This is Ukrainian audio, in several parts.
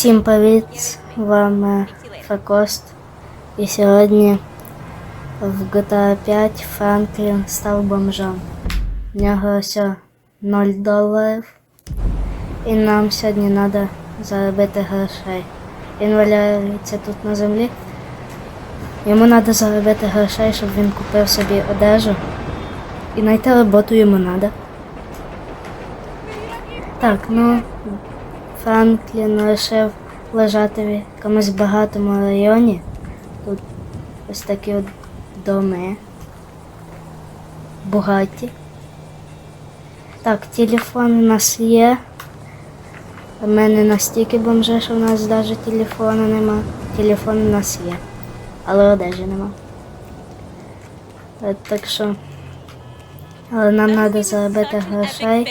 Всім привіт! З вами Фекост. І сьогодні в GTA 5 Франклін став бомжом. В нього ось 0 доларів. І нам сьогодні треба заробити грошей. Він валяється тут на землі. Йому треба заробити грошей, щоб він купив собі одежу. І знайти роботу йому треба. Так, ну Франклін вирішив лежати в якомусь багатому районі. Тут ось такі от доми. Багаті. Так, телефон у нас є. У мене настільки бомже, що в нас навіть телефону нема. Телефон у нас є. Але одежі нема. Е, Так що. Але нам треба заробити грошей.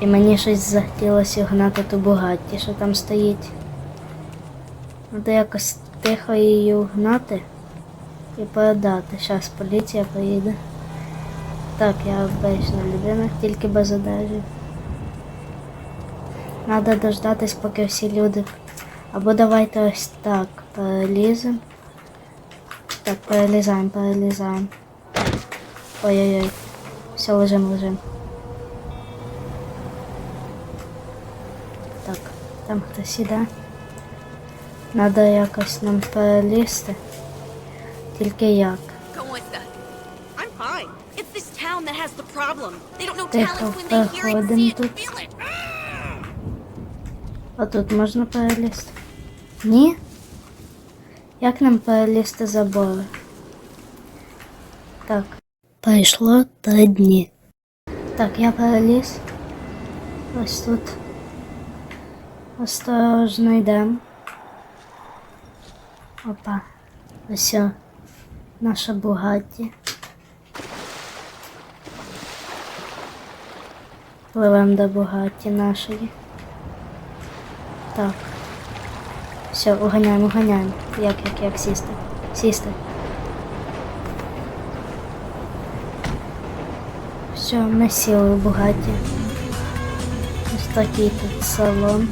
І мені щось захотілося гнати ту Бугатті, що там стоїть. Треба якось тихо її угнати і передати. Зараз поліція приїде. Так, я обична людина, тільки без одежі. Треба дождатись, поки всі люди. Або давайте ось так переліземо. Так, перелізаємо, перелізаємо. Ой-ой-ой. Все, лежим, лежим. Так, там хтось іде. Надо якось нам перелізти. Тільки як? Calista, I'm fine. It's this town that has the problem. They don't know Тихо, talent when they hear it, проходимо see it, тут. feel it. А тут можна перелізти? Ні? Як нам перелізти забори? Так. Пройшло три дні. Так, я переліз. Ось тут. Осторожно йдемо. Опа. Ось наша Бугатті. Пливемо до Бугатті нашої. Так. Все, уганяємо, уганяємо. Як, як, як сісти? Сісти. Все, ми сіли в Бугаті. Ось такий тут салон.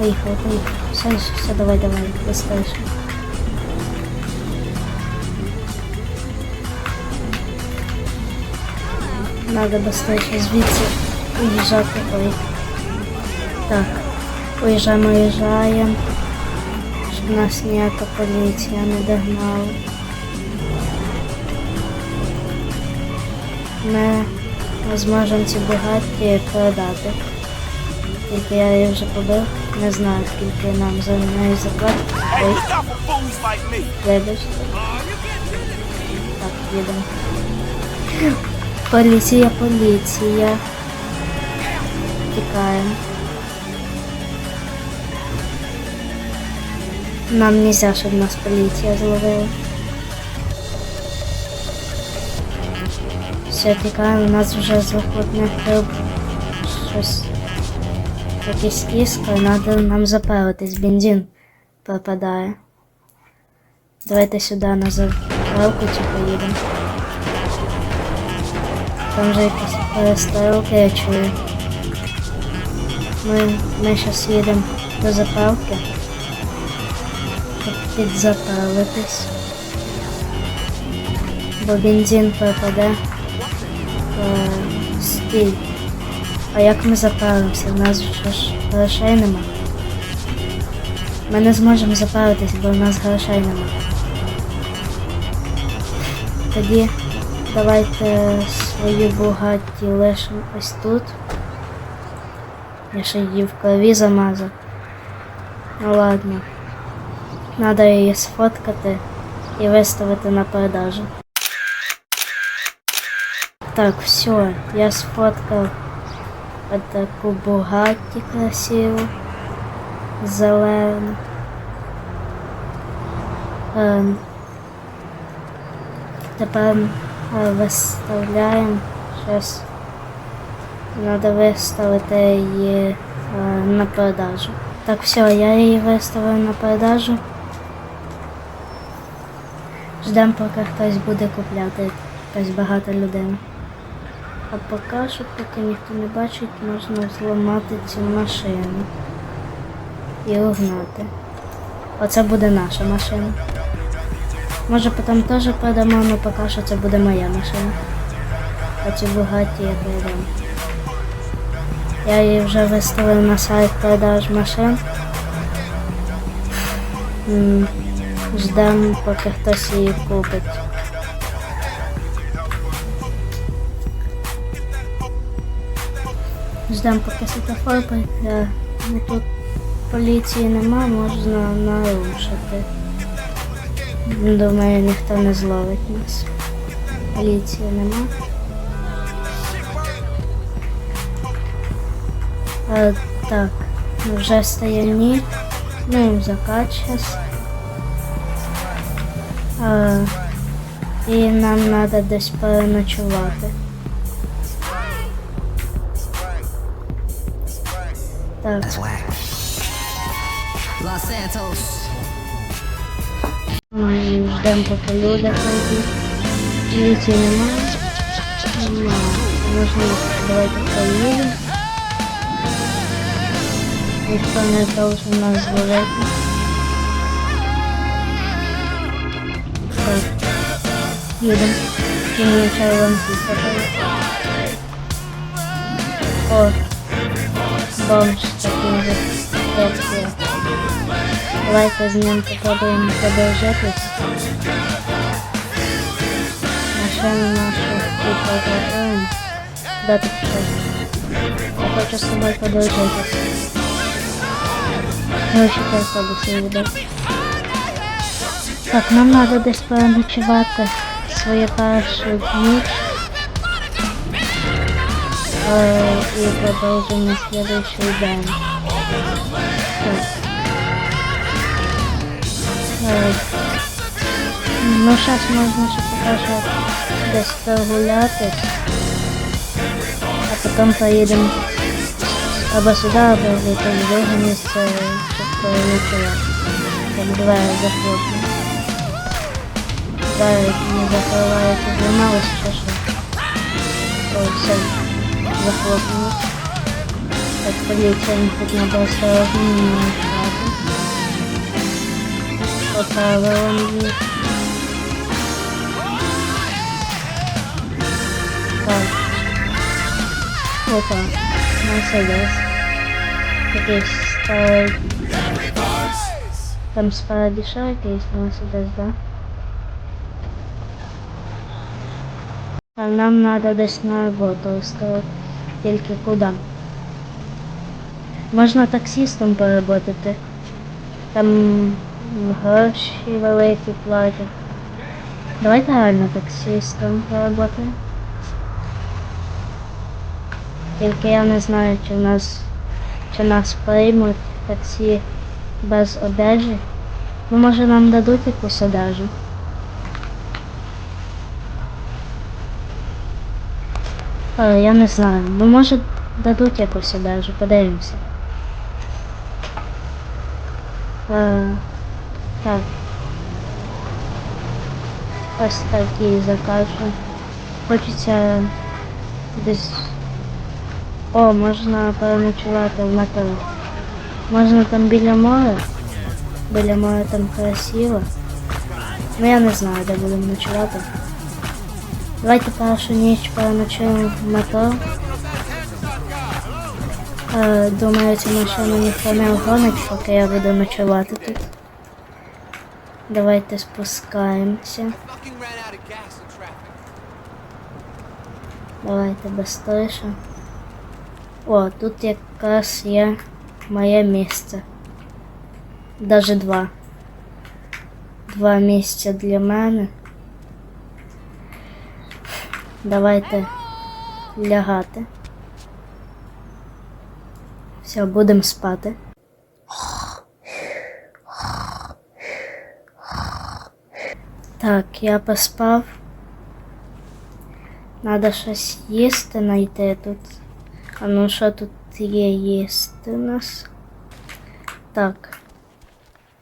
Поїхали, поїхали. Все, все, давай, давай, быстрейше. Надо быстрейше звідси уїжджати. Ой. Так, уїжджаємо, уїжджаємо. Щоб нас ніяка поліція не догнала. Ми зможемо ці багаті продати. Тільки я її вже побив. Не знаю, скільки нам за неї me. вибачте. Так, їдемо. Поліція, поліція. Тікаємо. Нам нельзя, щоб нас поліція зловила. Все, тікаємо, у нас вже захопних риб. Щось. Якісь іскри, треба нам запалитись, бензин пропадає. Давайте сюди на заправку чи поїдемо. Там же якісь перестрілки, я чую. Ми, ми зараз їдемо до заправки. Щоб підзаправитись. Бо бензин пропаде. Е, стій. А як ми заправимося? У нас вже ж грошей нема. Ми не зможемо заправитись, бо в нас грошей нема. Тоді давайте свою Бугатті лишимо ось тут. Я ще її в крові замазав. Ну ладно. Надо її сфоткати і виставити на продажу. Так, все, я сфоткав от таку Бугатті красиву, зелену. Тепер виставляємо щось. Треба виставити її на продажу. Так, все, я її виставив на продажу. Ждемо, поки хтось буде купляти, якась багата людина. А поки що, поки ніхто не бачить, можна зламати цю машину і угнати. Оце буде наша машина. Може потім теж продамо, але поки що це буде моя машина. А ці Бугаті я продам. Я її вже виставив на сайт продаж машин. М, Ждем, поки хтось її купить. Ждем, поки світофор прийде. Ну тут поліції нема, можна нарушити. Думаю, ніхто не зловить нас. Поліції нема. А, так, вже стає ніч. Ну, закат час. А, і нам треба десь переночувати. Так, That's whack. Los Santos. ми ждемо, поки люди прийдуть. Поліції немає. Немає. Можна давайте поїдемо. Ніхто не должен нас зловити. Так. Їдемо. Мені червоний світло. О, бомж такий же. Як я. Давайте з ним попробуємо продовжитись. Машину нашу підпокоїмо. Де ти пішов? Я хочу з тобою подовжитись. Гроші по автобусі їду. Так, нам треба десь переночувати свою першу ніч. Е, і продовжимо на слідуючий день. Е, Ну, зараз можна ще поки що десь а потім поїдемо або сюди, або в друге місце, щоб переночувати. Так, двері захлопнемо. Двері не зламалися чи що. О, все, захлопнули. Так, поліція не тут надо осторожно, не мешати. По правилам їх. Так. Опа, Мерседес. Якийсь старий. Там спереді ще якийсь Мерседес, да? А нам надо десь на роботу устроїти. Тільки куди? Можна таксістом поработати. Там гроші великі платять. Давайте реально таксістом поработаємо. Тільки я не знаю, чи нас чи нас приймуть таксі без одежі. Ну, може нам дадуть якусь одежу. Я не знаю. Ну може дадуть якусь одежу, подивимося. Е, так. Ось такий закажу. Хочеться десь. О, можна переночувати в метро. Можна там біля моря. Біля моря там красиво. Ну я не знаю, де будемо ночувати. Давайте першу ніч переночуємо в метро. Думаю, цю машину ніхто не огонить, поки я буду ночувати тут. Давайте спускаємося. Давайте быстріше. О, тут якраз є моє місце. Даже два. Два місця для мене. Давайте лягати. Все, будемо спати. Так, я поспав. Надо щось їсти знайти тут. А ну що тут є їсти у нас? Так.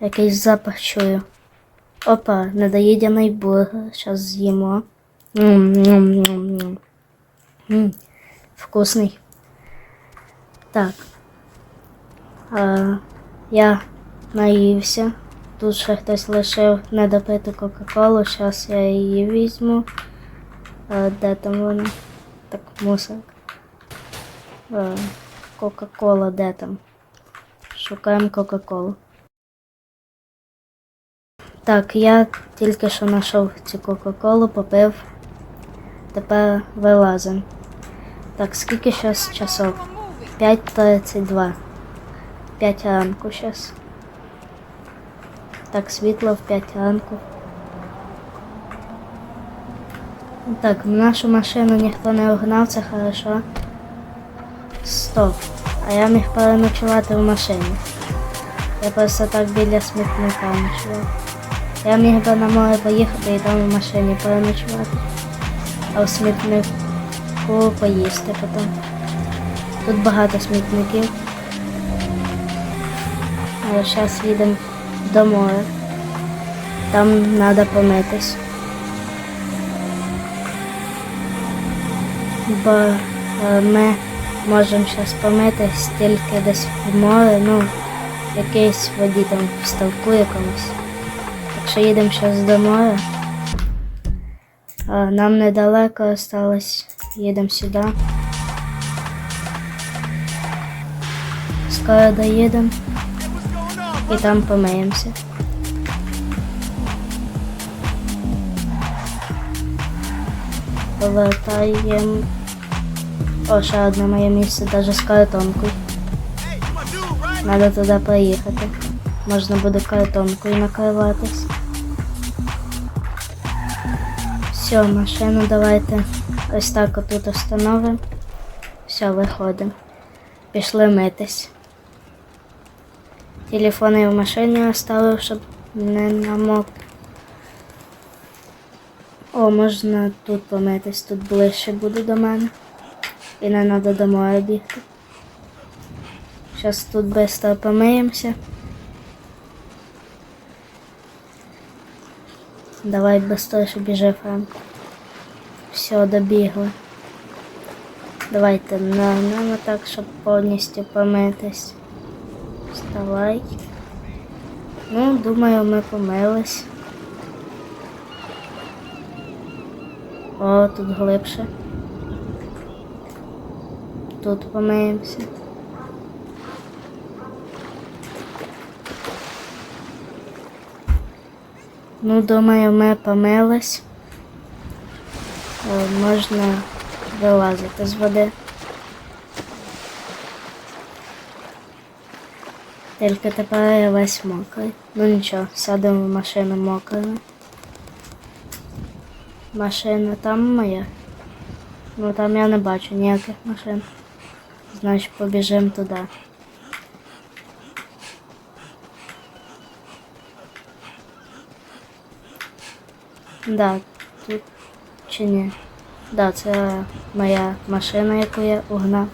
Якийсь запах чую. Опа, недоїдений бургер. Зараз з'їмо. Вкусний. Так. А, я наївся. Тут ще хтось лишив недопиту Кока-Колу. Зараз я її візьму. А, де там вона? Так, мусорок. А, Кока-Кола, де там? Шукаємо Кока-Колу. Так, я тільки що знайшов цю Кока-Колу, попив. Тепер вилазим. Так, скільки зараз часов? 5.32. 5 ранку зараз. Так, світло в 5 ранку. Так, в нашу машину ніхто не вгнав, це хорошо. Стоп. А я міг переночувати в машині. Я просто так біля смітника ночував. Я міг би на море поїхати і там в машині переночувати. А в смітнику поїсти потім. Тут багато смітників. Але зараз їдемо до моря. Там треба помитись. Бо е, ми можемо зараз помитись тільки десь в море, ну, в якійсь воді там в ставку якомусь. Якщо їдемо зараз до моря, нам недалеко осталось, їдемо сюди. Скоро доїдемо і там помиємося. Повертаємо. О, ще одне моє місце, навіть з картонкою. Надо туди поїхати. Можна буде картонкою накриватись. Все, машину давайте ось так отут встановимо. Все, виходимо. Пішли митись. Телефон я в машині оставив, щоб не намок. О, можна тут помитись, тут ближче буде до мене. І не треба до моря бігти. Зараз тут швидко помиємося. Давай швидше біжи, Франк. Все, добігли. Давайте на, на, так, щоб повністю помитись. Вставай. Ну, думаю, ми помились. О, тут глибше. Тут помиємося. Ну, думаю, ми помились. Можна вилазити з води. Тільки тепер я весь мокрий. Ну нічого, сядемо в машину мокрими. Машина там моя. Ну там я не бачу ніяких машин. Значить побіжимо туди. Да, тут чи ні? Да, це моя машина, яку я угнав.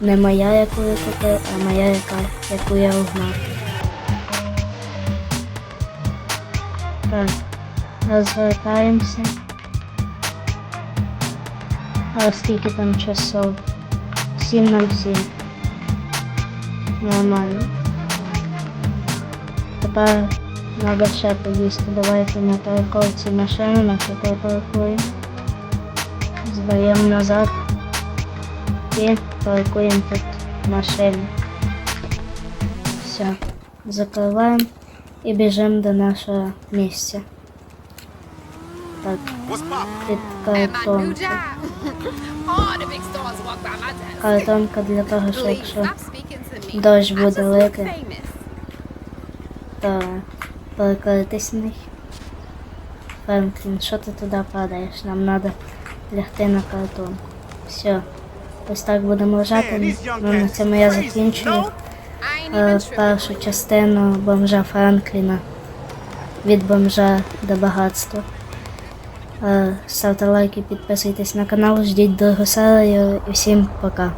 Не моя, яку я купив, а моя, яка, яку я угнав. Так, розвертаємося. А скільки там часов? 7.07. Нормально. Тепер треба ще поїсти. Давайте на парковці машину нашу припаркуємо. Здаємо назад і паркуємо тут машину. Все. Закриваємо і біжимо до нашого місця. Так, під картонку. Картонка для того, stop speaking дощ буде лити, перекритись них. Франклін, що ти туди падаєш? Нам треба лягти на картонку. Все. Ось так будемо лежати. Ну, на цьому я закінчую е, першу частину бомжа Франкліна. Від бомжа до багатства. Е, Ставте лайки, підписуйтесь на канал, ждіть другу серію і всім пока.